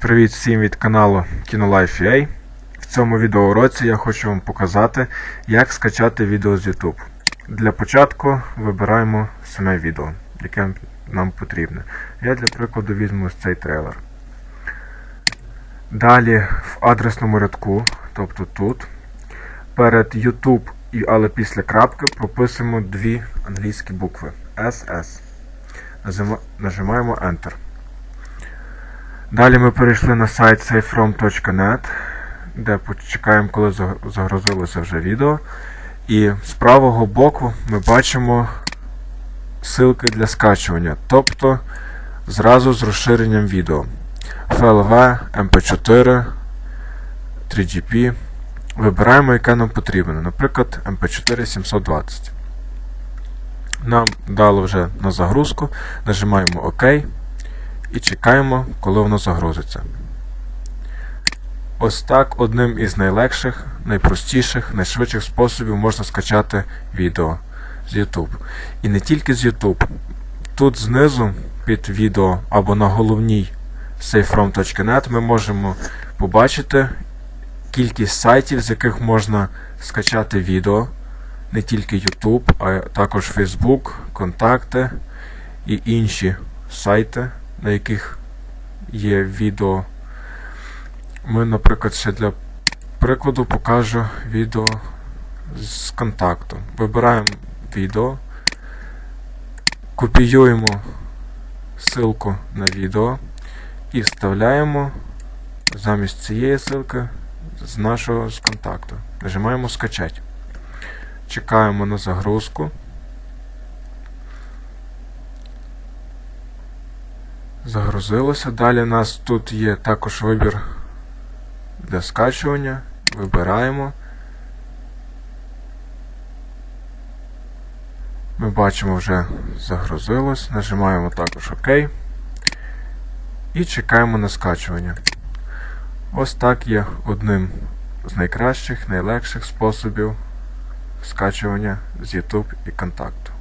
Привіт всім від каналу KinoLife.ua. В цьому відеоуроці я хочу вам показати, як скачати відео з YouTube. Для початку вибираємо саме відео, яке нам потрібне. Я для прикладу візьму ось цей трейлер. Далі в адресному рядку, тобто тут, перед YouTube, і- але після крапки прописуємо дві англійські букви SS. Нажимаємо Enter. Далі ми перейшли на сайт safefrom.net, де почекаємо, коли загрузилося вже відео. І з правого боку ми бачимо ссылки для скачування, тобто зразу з розширенням відео. FLV, MP4, 3GP. Вибираємо, яке нам потрібно. Наприклад, MP4 720. Нам дало вже на загрузку, нажимаємо ОК і чекаємо, коли воно загрузиться. Ось так одним із найлегших, найпростіших, найшвидших способів можна скачати відео з YouTube. І не тільки з YouTube. Тут знизу під відео або на головній safefrom.net ми можемо побачити кількість сайтів, з яких можна скачати відео. Не тільки YouTube, а також Facebook, контакти і інші сайти, на яких є відео. Ми, наприклад, ще для прикладу покажу відео з контакту. Вибираємо відео, копіюємо ссылку на відео і вставляємо замість цієї ссылки з нашого з контакту. Нажимаємо скачати. Чекаємо на загрузку. Загрузилося. Далі у нас тут є також вибір для скачування. Вибираємо. Ми бачимо вже загрузилось. Нажимаємо також ОК. І чекаємо на скачування. Ось так є одним з найкращих, найлегших способів скачування з YouTube і контакту.